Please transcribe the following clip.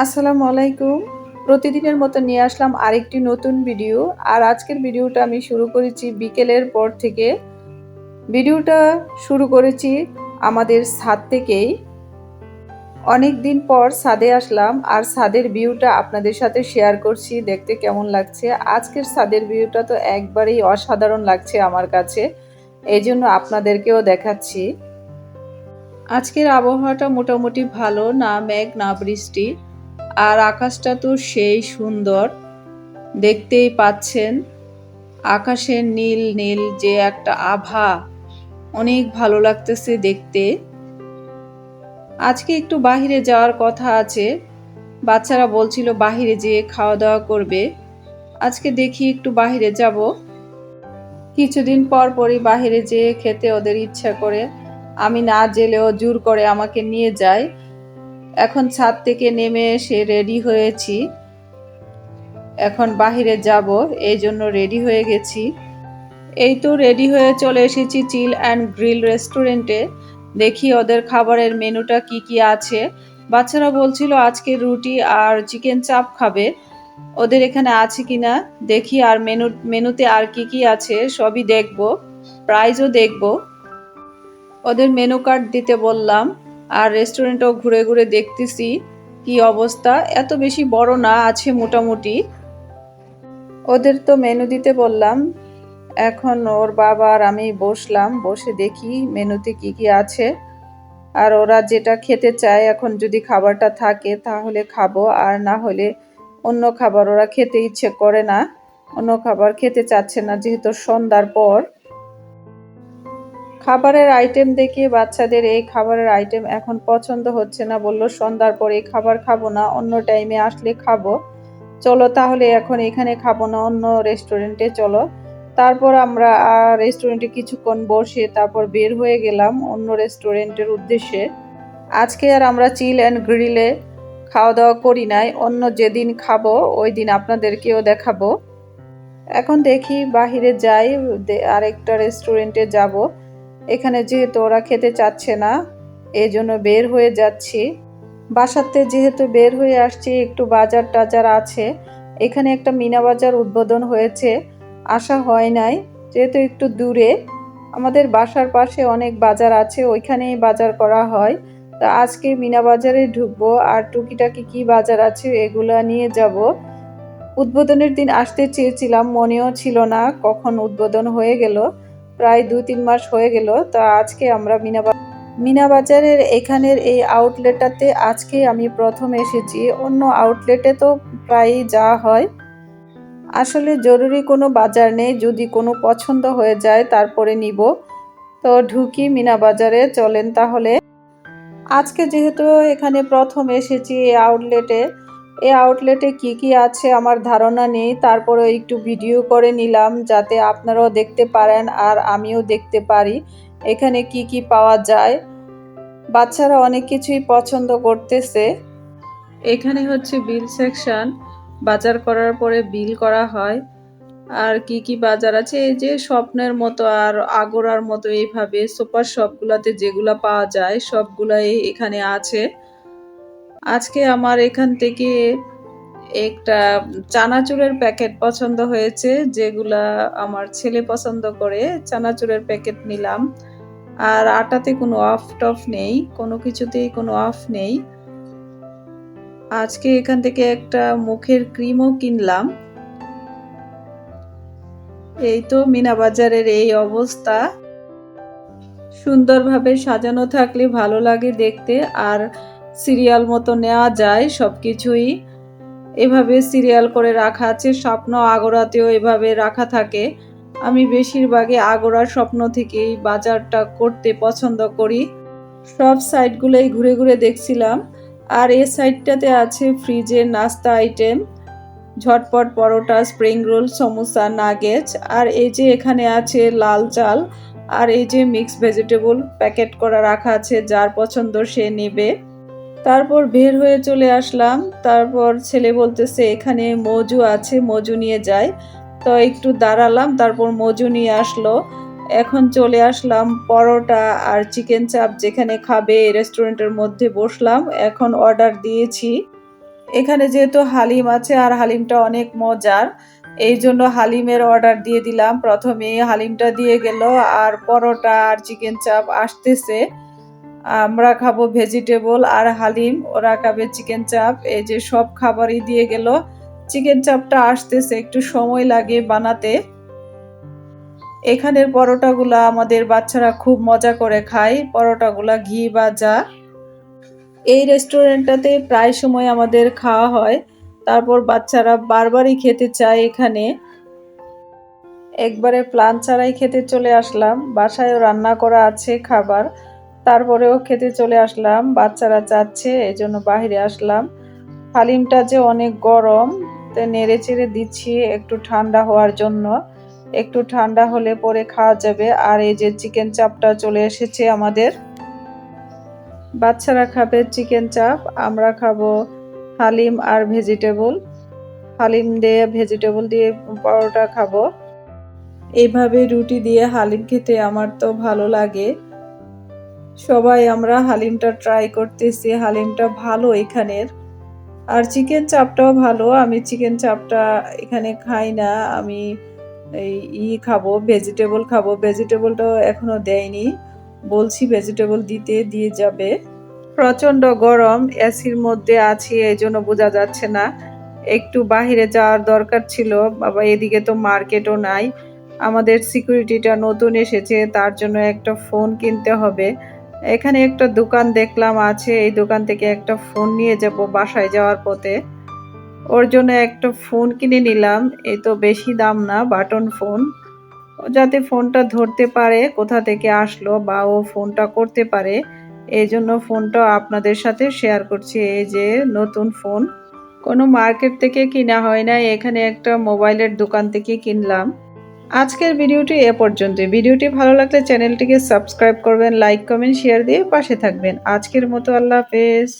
আসসালামু আলাইকুম। প্রতিদিনের মতো নিয়ে আসলাম আরেকটি নতুন ভিডিও। আর আজকের ভিডিওটা আমি শুরু করেছি বিকেলের পর থেকে। ভিডিওটা শুরু করেছি আমাদের ছাদ থেকেই। অনেক দিন পর ছাদে আসলাম আর ছাদের ভিউটা আপনাদের সাথে শেয়ার করছি, দেখতে কেমন লাগছে। আজকের ছাদের ভিউটা তো একবারেই অসাধারণ লাগছে আমার কাছে। এই জন্য আপনাদেরকেও দেখাচ্ছি। আজকের আবহাওয়াটা মোটামুটি ভালো, না মেঘ, না বৃষ্টি। আর আকাশটা তো সেই সুন্দর। দেখতেই পাচ্ছেন, আকাশের নীল নীল যে একটা আভা। অনেক ভালো লাগতেছে দেখতে। আজকে একটু বাহিরে যাওয়ার কথা আছে। বাচ্চারা বলছিল বাহিরে যেয়ে খাওয়া দাওয়া করবে। আজকে দেখি একটু বাহিরে যাব। কিছুদিন পর পরই বাহিরে যেয়ে খেতে ওদের ইচ্ছা করে। আমি না জেলেও জোর করে আমাকে নিয়ে যায়। এখন ছাদ থেকে নেমে এসে রেডি হয়েছি। এখন বাহিরে যাব, এই জন্য রেডি হয়ে গেছি। এই তো রেডি হয়ে চলে এসেছি চিল অ্যান্ড গ্রিল রেস্টুরেন্টে। দেখি ওদের খাবারের মেনুটা কি কি আছে। বাচ্চারা বলছিল আজকে রুটি আর চিকেন চাপ খাবে। ওদের এখানে আছে কি না দেখি আর মেনু, মেনুতে আর কি কি আছে, সবই দেখব। প্রাইজও দেখব। ওদের মেনু কার্ড দিতে বললাম। আর রেস্টুরেন্টও ঘুরে ঘুরে দেখতেছি কি অবস্থা। এত বেশি বড় না আছে মোটামুটি। ওদের তো মেনু দিতে বললাম। এখন ওর বাবা আর আমি বসলাম, বসে দেখি মেনুতে কি কি আছে। আর ওরা যেটা খেতে চায়, এখন যদি খাবারটা থাকে তাহলে খাব, আর না হলে অন্য খাবার ওরা খেতে ইচ্ছে করে না। অন্য খাবার খেতে চাচ্ছে না, যেহেতু সন্ধ্যার পর। খাবারের আইটেম দেখে বাচ্চাদের এই খাবারের আইটেম এখন পছন্দ হচ্ছে না বলল, সন্ধ্যার পরে এই খাবার খাব না, অন্য টাইমে আসলে খাব। চলো তাহলে এখন এখানে খাব না, অন্য রেস্টুরেন্টে চলো। তারপর আমরা রেস্টুরেন্টে কিছুক্ষণ বসে তারপর বের হয়ে গেলাম অন্য রেস্টুরেন্টের উদ্দেশ্যে। আজকে আর আমরা চিল অ্যান্ড গ্রিলে খাওয়া দাওয়া করি নাই, অন্য যেদিন খাব ওই দিন আপনাদেরকেও দেখাবো। এখন দেখি বাহিরে যাই আরেকটা রেস্টুরেন্টে যাব। এখানে যেহেতু ওরা খেতে চাচ্ছে না এই জন্য বের হয়ে যাচ্ছি। বাসাতে যেহেতু বের হয়ে আসছি, একটু বাজার টাজার আছে। এখানে একটা মিনা বাজার উদ্বোধন হয়েছে। আসা হয় নাই, যেহেতু একটু দূরে। আমাদের বাসার পাশে অনেক বাজার আছে, ওইখানেই বাজার করা হয়। তা আজকে মিনা বাজারে ঢুকবো, আর টুকিটাকি কি বাজার আছে এগুলো নিয়ে যাব। উদ্বোধনের দিন আসতে চেয়েছিলাম, মনেও ছিল না কখন উদ্বোধন হয়ে গেল। প্রায় দু তিন মাস হয়ে গেল, তা আজকে আমরা মিনা মিনা বাজারের এখানের এই আউটলেটটাতে আজকে আমি প্রথম এসেছি। অন্য আউটলেটে তো প্রায়ই যাওয়া হয়। আসলে জরুরি কোনো বাজার নেই, যদি কোনো পছন্দ হয়ে যায় তারপরে নিব। তো ঢুকি মিনা বাজারে চলেন তাহলে। আজকে যেহেতু এখানে প্রথম এসেছি এই আউটলেটে এই আউটলেটে কি কি আছে আমার ধারণা নেই তারপরে একটু ভিডিও করে নিলাম যাতে আপনারাও দেখতে পারেন আর আমিও দেখতে পারি, এখানে কি কি পাওয়া যায়। বাচ্চারা অনেক কিছুই পছন্দ করতেছে। এখানে হচ্ছে বিল সেকশন বাজার করার পরে বিল করা হয়। আর কি কি বাজার আছে, এই যে স্বপ্নের মতো আর আগোরার মতো এইভাবে সুপার শপগুলোতে যেগুলা পাওয়া যায়, সবগুলাই এখানে আছে। আজকে আমার এখান থেকে একটা চানাচুরের প্যাকেট পছন্দ হয়েছে, যেগুলা আমার ছেলে পছন্দ করে। চানাচুরের প্যাকেট নিলাম। আর আটাতে কোনো অফ টফ নেই, কোনো কিছুতেই কোনো অফ নেই। আজকে এখান থেকে একটা মুখের ক্রিমও কিনলাম। এই তো মিনা বাজারের এই অবস্থা। সুন্দরভাবে সাজানো থাকলে ভালো লাগে দেখতে। আর সিরিয়াল মতো নেওয়া যায় সব কিছুই এভাবে সিরিয়াল করে রাখা আছে, স্বপ্ন আগরাতেও এভাবে রাখা থাকে। আমি বেশিরভাগই আগরার স্বপ্ন থেকেই বাজারটা করতে পছন্দ করি। সব সাইডগুলোই ঘুরে ঘুরে দেখছিলাম। আর এই সাইডটাতে আছে ফ্রিজের নাস্তা আইটেম, ঝটপট paratha, spring roll, samosa nuggets আর এই যে এখানে আছে লাল চাল, আর এই যে মিক্স ভেজিটেবল প্যাকেট করা রাখা আছে, যার পছন্দ সে নেবে। তারপর বের হয়ে চলে আসলাম। তারপর ছেলে বলতেছে, এখানে মজু আছে, মজু নিয়ে যায় তো একটু দাঁড়ালাম, তারপর মজু নিয়ে আসলো। এখন চলে আসলাম পরোটা আর চিকেন চাপ যেখানে খাবে রেস্টুরেন্টের মধ্যে বসলাম। এখন অর্ডার দিয়েছি। এখানে যেহেতু হালিম আছে আর হালিমটা অনেক মজার, এই জন্য হালিমের অর্ডার দিয়ে দিলাম। প্রথমে হালিমটা দিয়ে গেল আর পরোটা আর চিকেন চাপ আসতেছে। আমরা খাব ভেজিটেবল আর হালিম, ওরা খাবে চিকেন চাপ এই যে সব খাবারই দিয়ে গেল। চিকেন চাপটা আসতেছে, একটু সময় লাগে বানাতে। এখানের পরোটাগুলা আমাদের বাচ্চারা খুব মজা করে খায়। পরোটাগুলা ঘি ভাজা। এই রেস্টুরেন্টটাতে প্রায় সময় আমাদের খাওয়া হয়। তারপর বাচ্চারা বারবারই খেতে চায় এখানে। একবারে প্লান ছাড়াই খেতে চলে আসলাম। বাসায়ও রান্না করা আছে খাবার। তারপরেও খেতে চলে আসলাম, বাচ্চারা চাচ্ছে এই জন্য বাহিরে আসলাম। হালিমটা যে অনেক গরম, তো নেড়ে চেড়ে দিচ্ছি একটু ঠান্ডা হওয়ার জন্য। একটু ঠান্ডা হলে পরে খাওয়া যাবে। আর এই যে চিকেন চাপটা চলে এসেছে আমাদের। বাচ্চারা খাবে চিকেন চাপ, আমরা খাব হালিম আর ভেজিটেবল। হালিম দিয়ে ভেজিটেবল দিয়ে পরোটা খাব। এইভাবে রুটি দিয়ে হালিম খেতে আমার তো ভালো লাগে। সবাই আমরা হালিমটা ট্রাই করতেছি, হালিমটা ভালো এখানের। আর চিকেন চাপটাও ভালো, আমি চিকেন চাপটা এখানে খাই না, আমি এই ই খাব ভেজিটেবল খাব ভেজিটেবলটাও এখনও দেয়নি। বলছি ভেজিটেবল দিতে, দিয়ে যাবে। প্রচণ্ড গরম এসির মধ্যে আছি এই জন্য বোঝা যাচ্ছে না। একটু বাহিরে যাওয়ার দরকার ছিল, বাবা এদিকে তো মার্কেটও নাই। আমাদের সিকিউরিটিটা নতুন এসেছে, তার জন্য একটা ফোন কিনতে হবে। এখানে একটা দোকান দেখলাম আছে, এই দোকান থেকে একটা ফোন নিয়ে যাব বাসায় যাওয়ার পথে। ওর জন্য একটা ফোন কিনে নিলাম এই তো বেশি দাম না, বাটন ফোন। যাতে ফোনটা ধরতে পারে, কোথা থেকে আসলো বা ও ফোনটা করতে পারে, এই জন্য ফোনটা আপনাদের সাথে শেয়ার করছি, এই যে নতুন ফোন। কোনো মার্কেট থেকে কিনা হয় না এখানে একটা মোবাইলের দোকান থেকে কিনলাম। আজকের ভিডিওটি এ পর্যন্ত। ভিডিওটি ভালো লাগলে চ্যানেলটিকে সাবস্ক্রাইব করবেন, লাইক, কমেন্ট, শেয়ার দিয়ে পাশে থাকবেন। আজকের মতো আল্লাহ হাফেজ।